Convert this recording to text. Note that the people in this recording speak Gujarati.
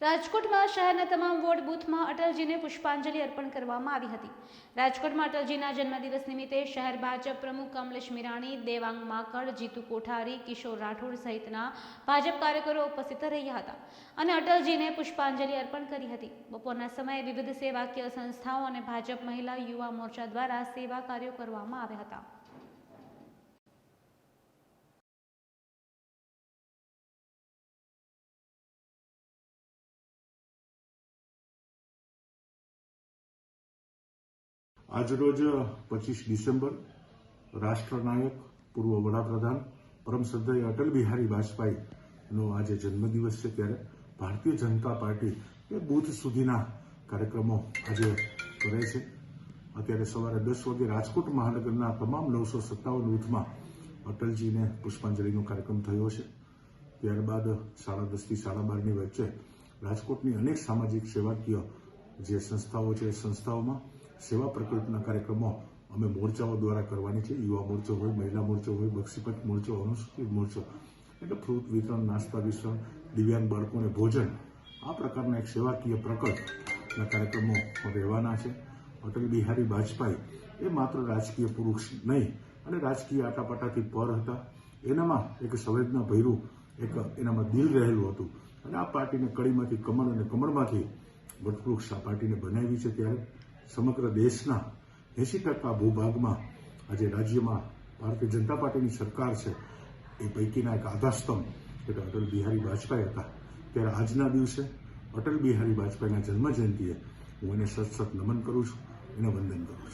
રાજકોટમાં શહેરના તમામ વોર્ડ બૂથમાં અટલજીને પુષ્પાંજલિ અર્પણ કરવામાં આવી હતી. રાજકોટમાં અટલજીના જન્મદિવસ નિમિત્તે શહેર ભાજપ પ્રમુખ કમલેશ મીરાણી, દેવાંગ માકડ, જીતુ કોઠારી, કિશોર રાઠોડ સહિતના ભાજપ કાર્યકરો ઉપસ્થિત રહ્યા હતા અને અટલજીને પુષ્પાંજલિ અર્પણ કરી હતી. બપોરના સમયે વિવિધ સેવાકીય સંસ્થાઓ અને ભાજપ મહિલા યુવા મોરચા દ્વારા સેવા કાર્યો કરવામાં આવ્યા હતા. આજરોજ પચીસ ડિસેમ્બર રાષ્ટ્રનાયક, પૂર્વ વડાપ્રધાન પરમ અટલ બિહારી વાજપેયીનો આજે જન્મદિવસ છે ત્યારે ભારતીય જનતા પાર્ટી એ બુથ સુધીના કાર્યક્રમો આજે કરે છે. અત્યારે સવારે દસ વાગે રાજકોટ મહાનગરના તમામ નવસો સત્તાવન બુથમાં અટલજીને પુષ્પાંજલિનો કાર્યક્રમ થયો છે. ત્યારબાદ સાડા દસથી સાડા બારની વચ્ચે રાજકોટની અનેક સામાજિક સેવાકીય જે સંસ્થાઓ છે સંસ્થાઓમાં સેવા પ્રકલ્પના કાર્યક્રમો અમે મોરચાઓ દ્વારા કરવાની છે. યુવા મોરચો હોય, મહિલા મોરચો હોય, બક્ષીપત મોરચો, અનુસૂચિત મોરચો, એટલે ફ્રૂટ વિતરણ, નાસ્તા વિતરણ, દિવ્યાંગ બાળકોને ભોજન, આ પ્રકારના એક સેવાકીય પ્રકલ્પના કાર્યક્રમો રહેવાના છે. અટલ બિહારી વાજપેયી એ માત્ર રાજકીય પુરુષ નહીં, અને રાજકીય આટાપાટાથી પર હતા. એનામાં એક સંવેદના ભર્યું, એક એનામાં દિલ રહેલું હતું. અને આ પાર્ટીને કડીમાંથી, કમળ અને કમળમાંથી વટવૃક્ષ આ પાર્ટીને બનાવી છે ત્યારે. સમગ્ર દેશના એસી ટકા ભૂભાગમાં આજે રાજ્યમાં ભારતીય જનતા પાર્ટીની સરકાર છે. એ પૈકીના એક આધારસ્તંભ એટલે અટલ બિહારી વાજપેયી હતા. ત્યારે આજના દિવસે અટલ બિહારી વાજપેયીના જન્મજયંતિએ હું એને સત સત નમન કરું છું, એને વંદન કરું છું.